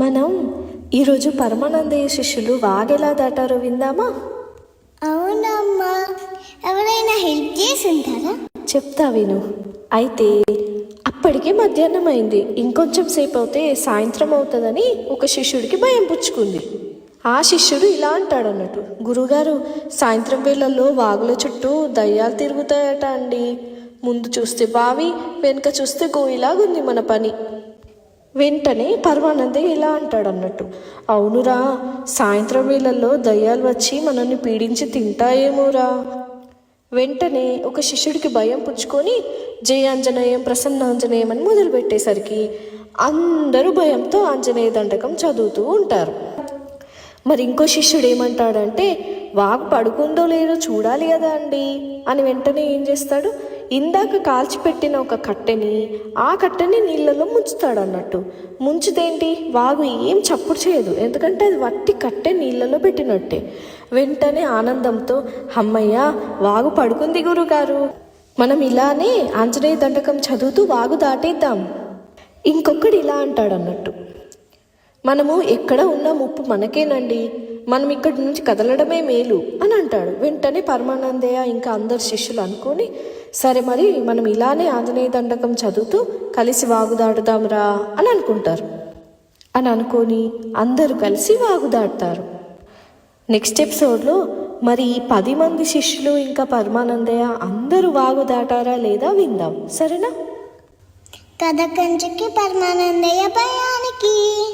మనం ఈరోజు పరమానందయ్య శిష్యులు వాగెలా దాటారో విందామా? అవునమ్మా. ఎవరైనా హెల్ప్ చేసి ఉంటారా చెప్తా విను. అయితే అప్పటికే మధ్యాహ్నం అయింది. ఇంకొంచెం సేపు అవుతే సాయంత్రం అవుతుందని ఒక శిష్యుడికి భయం పుచ్చుకుంది. ఆ శిష్యుడు ఇలా అంటాడు అన్నట్టు. గురుగారు సాయంత్రం వేళల్లో వాగుల చుట్టూ దయ్యాలు తిరుగుతాయట అండి. ముందు చూస్తే బావి వెనుక చూస్తే గోయిలాగుంది మన పని. వెంటనే పరమానందే ఇలా అంటాడు అన్నట్టు అవునురా సాయంత్రం వేళల్లో దయ్యాలు వచ్చి మనల్ని పీడించి తింటాయేమోరా. వెంటనే ఒక శిష్యుడికి భయం పుచ్చుకొని జయాంజనేయం ప్రసన్నాంజనేయం అని మొదలుపెట్టేసరికి అందరూ భయంతో ఆంజనేయ దండకం చదువుతూ ఉంటారు. మరి ఇంకో శిష్యుడు ఏమంటాడంటే వాగు పడుకుందో లేదో చూడాలి కదా అండి అని వెంటనే ఏం చేస్తాడు? ఇందాక కాల్చిపెట్టిన ఒక కట్టెని ఆ కట్టెని నీళ్ళలో ముంచుతాడు అన్నట్టు ముంచుదేంటి వాగు ఏం చప్పుడు చేయదు. ఎందుకంటే అది వట్టి కట్టె నీళ్ళలో పెట్టినట్టే. వెంటనే ఆనందంతో అమ్మయ్య వాగు పడుకుంది గురుగారు. మనం ఇలానే ఆంజనేయ దండకం చదువుతూ వాగు దాటేద్దాం. ఇంకొకడు ఇలా అంటాడు అన్నట్టు మనము ఎక్కడ ఉన్న ముప్పు మనకేనండి. మనం ఇక్కడి నుంచి కదలడమే మేలు. అని అంటాడు. వెంటనే పరమానందయ్య ఇంకా అందరు శిష్యులు అనుకొని సరే మరి మనం ఇలానే ఆంజనేయ దండకం చదువుతూ కలిసి వాగు దాటుదాంరా అని అనుకుంటారు. అని అనుకొని అందరూ కలిసి వాగుదాడతారు నెక్స్ట్ ఎపిసోడ్లో మరి ఈ పది మంది శిష్యులు ఇంకా పరమానందయ్య అందరూ వాగు దాటారా లేదా విందాం. సరేనా? కథ కంచికి పరమానందయ్య భయానికి.